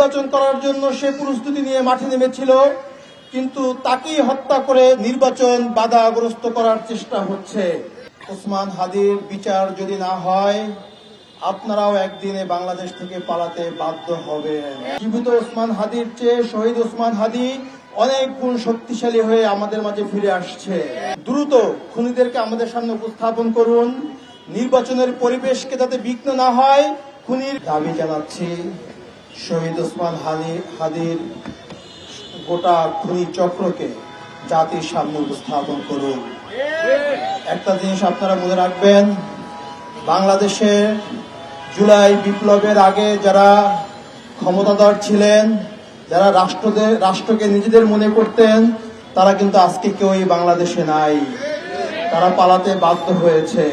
নির্বাচন করার জন্য সে প্রস্তুতি নিয়ে মাঠে নেমেছিল, কিন্তু তাকেই হত্যা করে নির্বাচন বাধাগ্রস্ত করার চেষ্টা হচ্ছে। ওসমান হাদির বিচার যদি না হয়, আপনারাও একদিনে বাংলাদেশ থেকে পালাতে বাধ্য হবেন। জীবিত ওসমান হাদির চেয়ে শহীদ ওসমান হাদি অনেক গুণ শক্তিশালী হয়ে আমাদের মাঝে ফিরে আসছে। দ্রুত খুনিদেরকে আমাদের সামনে উপস্থাপন করুন। নির্বাচনের পরিবেশকে যাতে বিঘ্ন না হয়, খুনির দাবি জানাচ্ছি। শহীদ ওসমান হাদি হাদির গোটা খুনি চক্রকে জাতির সামনে উপস্থাপন করুন। একটা জিনিস আপনারা মনে রাখবেন, বাংলাদেশে জুলাই বিপ্লবের আগে যারা ক্ষমতাধর ছিলেন, যারা রাষ্ট্রদের, রাষ্ট্রকে নিজেদের মনে করতেন, তারা কিন্তু আজকে কেউই বাংলাদেশে নাই। তারা পালাতে বাধ্য হয়েছে।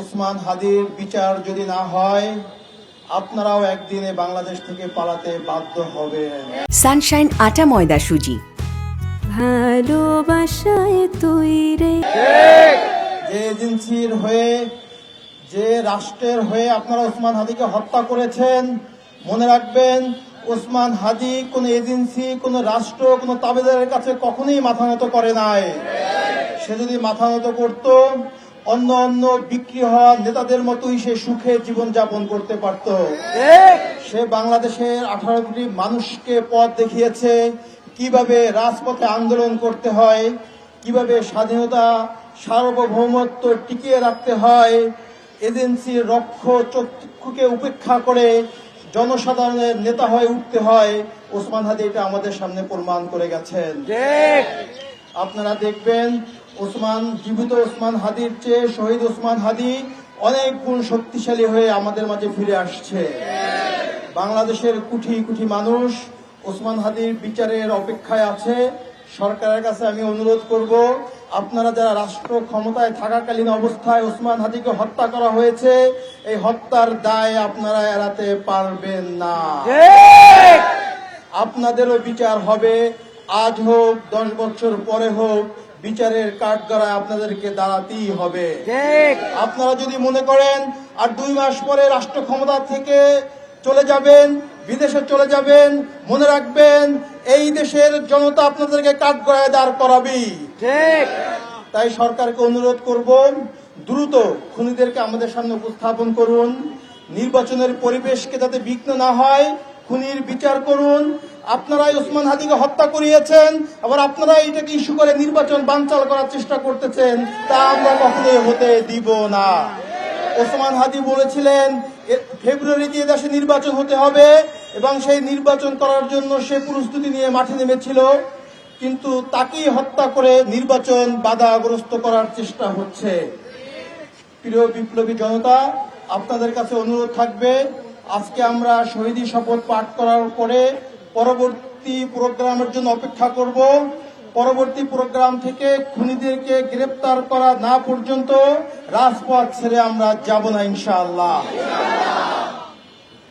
ওসমান হাদির বিচার যদি না হয় আপনারাও একদিনে বাংলাদেশ থেকে পালাতে বাধ্য হবেন। সানশাইন আটা ময়দা সুজি। ভালোবাসায় তুই রে যে এজেন্সির হয়ে যে রাষ্ট্রের হয়ে আপনারা ওসমান হাদিকে হত্যা করেছেন মনে রাখবেন ওসমান হাদি কোন এজেন্সি কোন রাষ্ট্র কোন তাবেদারের কাছে কখনোই মাথা নত করে নাই। সে যদি মাথা নত করত অন্য অন্য বিক্রি হওয়া নেতাদের মতোই সে সুখে জীবন যাপন করতে পারত। সে বাংলাদেশের আঠারো কোটি মানুষকে পথ দেখিয়েছে কীভাবে রাজপথে আন্দোলন করতে হয় কীভাবে স্বাধীনতা সার্বভৌমত্ব টিকিয়ে রাখতে হয় এজেন্সির রক্ষ চক্ষুকে উপেক্ষা করে জনসাধারণের নেতা হয়ে উঠতে হয় ওসমান হাদি এটা আমাদের সামনে প্রমাণ করে গেছেন। আপনারা দেখবেন ওসমান জীবিত ওসমান হাদির চেয়ে শহীদ ওসমান হাদি অনেক গুণ শক্তিশালী হয়ে আমাদের মাঝে ফিরে আসছে। বাংলাদেশের কুঠি কুঠি মানুষ ওসমান হাদির বিচারের অপেক্ষায় আছে। সরকারের কাছে আমি অনুরোধ করব আপনারা যারা রাষ্ট্র ক্ষমতায় থাকাকালীন অবস্থায় ওসমান হাদিকে হত্যা করা হয়েছে এই হত্যার দায় আপনারা এড়াতে পারবেন না। আপনাদেরও বিচার হবে আজ হোক দশ বছর পরে হোক বিচারের কাঠগড়ায় আপনাদেরকে দাঁড়াতেই হবে। আপনারা যদি মনে করেন আর দুই মাস পরে রাষ্ট্র ক্ষমতা থেকে চলে যাবেন বিদেশে চলে যাবেন মনে রাখবেন এই দেশের জনতা আপনাদেরকে কাঠগড়ায় দাঁড় করাবি তাই সরকারকে অনুরোধ করব দ্রুত খুনিদেরকে আমাদের সামনে উপস্থাপন করুন নির্বাচনের পরিবেশকে যাতে বিঘ্ন না হয় খুনির বিচার করুন আপনারাই ওসমান হাদিকে হত্যা করিয়েছেন, আবার আপনারা এটাকে ইস্যু করে নির্বাচন বানচাল করার চেষ্টা করতেছেন, তা আমরা কখনোই হতে দিব না। ওসমান হাদি বলেছিলেন ফেব্রুয়ারিতে দেশে নির্বাচন হতে হবে, এবং সেই নির্বাচন করার জন্য সে প্রস্তুতি নিয়ে মাঠে নেমেছিল, কিন্তু তাকেই হত্যা করে নির্বাচন বাধাগ্রস্ত করার চেষ্টা হচ্ছে। প্রিয় বিপ্লবী জনতা, আপনাদের কাছে অনুরোধ থাকবে, আজকে আমরা শহীদী শপথ পাঠ করার পরে পরবর্তী প্রোগ্রামের জন্য অপেক্ষা করব। পরবর্তী প্রোগ্রাম থেকে খুনিদেরকে গ্রেপ্তার করা না পর্যন্ত রাজপথ ছেড়ে আমরা যাব না ইনশাআল্লাহ।